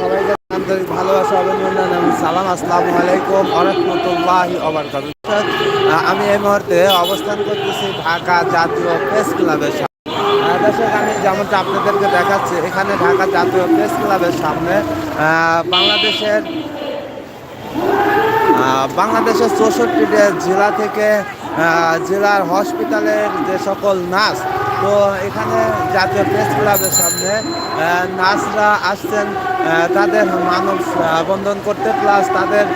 সবাইকে ভালোবাসা এবং সালাম আলাইকুম আমি এই মুহূর্তে অবস্থান করতেছি ঢাকা জাতীয় প্রেস ক্লাবের সামনে। দর্শক, আমি যেমনটা আপনাদেরকে দেখাচ্ছি, এখানে ঢাকা জাতীয় প্রেস ক্লাবের সামনে বাংলাদেশের বাংলাদেশের চৌষট্টিটা জেলা থেকে জেলার হসপিটালের যে সকল নার্স তো এখানে জাতীয় প্রেস ক্লাবের সামনে নার্সরা আসছেন তাদের মানব বন্ধন করতে প্লাস তাদের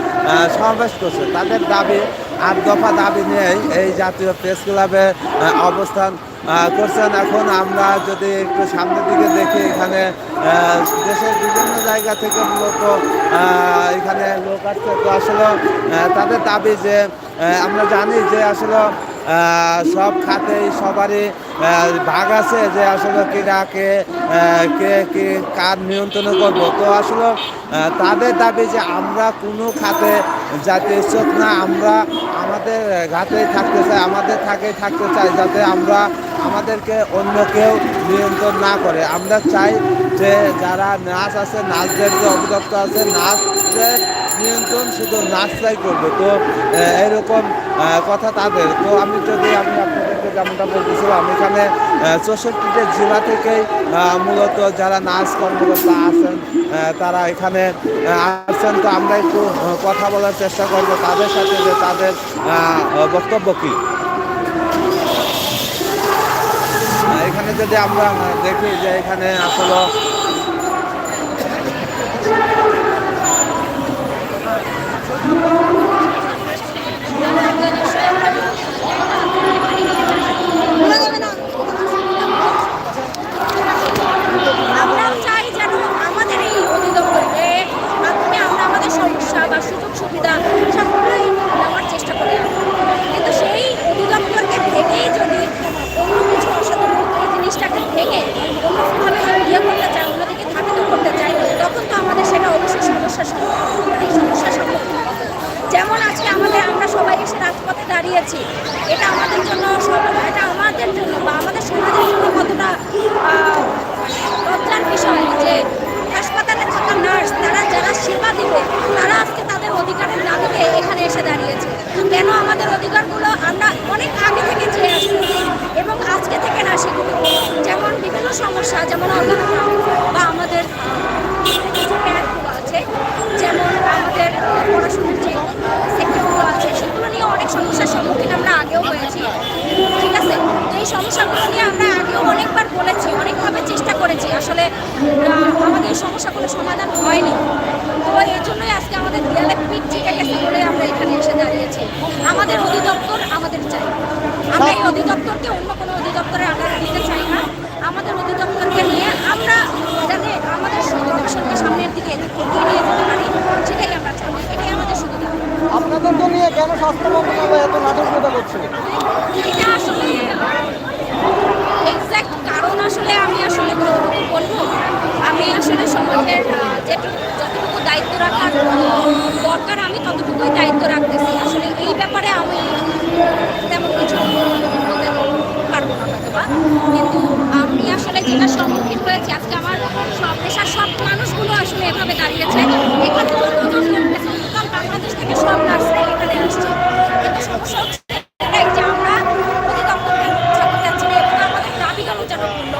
সমাবেশ করছে। তাদের দাবি, আট দফা দাবি নিয়েই এই জাতীয় প্রেস ক্লাবে অবস্থান করছেন। এখন আমরা যদি একটু সামনের দিকে দেখি, এখানে দেশের বিভিন্ন জায়গা থেকে মূলত এখানে লোক আসছে। তো আসলে তাদের দাবি যে আমরা জানি যে আসলে সব খাতেই সবারই ভাগ আছে যে আসলে ক্রীড়াকে কে কে কার নিয়ন্ত্রণ করব। তো আসলে তাদের দাবি যে আমরা কোনো খাতে যাতে ইচ্ছুক না আমরা আমাদের ঘাতেই থাকতে চাই, আমাদের থাকেই থাকতে চাই, যাতে আমরা আমাদেরকে অন্য কেউ নিয়ন্ত্রণ না করে। আমরা চাই যে যারা নাচ আছে নাচদের যে অভিযুক্ত আছে নাচদের নিয়ন্ত্রণ শুধু নাচটাই করবে। তো এরকম কথা তাদের। তো আমি যদি আমি আপনাদেরকে যেমনটা বলতেছিলাম, এখানে চৌষট্টিটা জেলা থেকে মূলত যারা নাচ কর্মকর্তা আছেন তারা এখানে আসছেন। তো আমরা একটু কথা বলার চেষ্টা করব তাদের সাথে যে তাদের বক্তব্য কী। এখানে যদি আমরা দেখি যে এখানে আসলে আমরা চাই যেন আমাদের এই অধিদপ্তরে মাধ্যমে আমরা সমস্যা বা সুযোগ সুবিধা সবগুলোই নেওয়ার চেষ্টা করি কিন্তু সেই অধিদপ্তরকে ভেঙেই যদি অন্য কিছু অসাধু এই জিনিসটাকে ভেঙে অন্যভাবে যদি ইয়ে করতে চায়, অন্যদিকে থাকিত করতে চায়, তখন তো আমাদের সেটা অবশ্যই সমস্যার সমস্যার সম্মুখীন হবে। যেমন আজকে আমাদের আমরা সবাই এসে রাজপথে দাঁড়িয়েছি, এটা আমাদের জন্য এটা আমাদের জন্য বা আমাদের সমাজের জন্য কতটা লজ্জার বিষয় যে হাসপাতালে থাকা নার্স তারা যারা সেবা দিবে তারা আজকে তাদের অধিকারের দাবিতে এখানে এসে দাঁড়িয়েছে কেন আমাদের অধিকারগুলো আমরা অনেক আগে থেকে চেয়ে আসতেছি এবং আজকে থেকে না সেগুলো যেমন বিভিন্ন সমস্যা যেমন অর্গানোগ্রাম বা আমাদের কিছু ট্যাগগুলো আছে যেমন আমাদের পড়াশোনার যে সেক্টরগুলো আছে সেগুলো নিয়ে অনেক সমস্যার সম্মুখীন আমরা আগেও হয়েছি ঠিক আছে তো এই সমস্যাগুলো নিয়ে আমরা আগেও অনেকবার বলেছি অনেকভাবে চেষ্টা করেছি। আসলে আমাদের সমস্যাগুলো সমাধান হয়নি। তো এই জন্যই আজকে আমাদের দেয়ালে পিঠ ঠিক গেছে বলে আমরা এখানে এসে দাঁড়িয়েছি। আমাদের অধিদপ্তর আমাদের চাই। আমরা এই অধিদপ্তরকে অন্য কোনো অধিদপ্তরের আন্ডারে দিতে চাই না। আমাদের অধিদপ্তরকে নিয়ে আমরা যাতে আমাদের প্রফেশনকে সামনের দিকে এগিয়ে নিয়ে যেতে পারি সেটাই আমরা চাই। এটাই আমাদের শুধু দাবি। আপনাদেরকে নিয়ে কেন স্বাস্থ্য মন্ত্রণালয় এত নাটকীয়তা করছে? এটা আসলে এক্সাক্ট কারণ আসলে আমি আসলে কতটুকু বলব? আমি আসলে সমাজের যেটুকু, যতটুকু দায়িত্ব রাখার দরকার, আমি ততটুকুই দায়িত্ব রাখতেছি। আসলে এই ব্যাপারে আমি তেমন কিছু বলতে পারব না কিন্তু আমি আসলে যেটা সম্মুখীন হয়েছি, আজকে আমার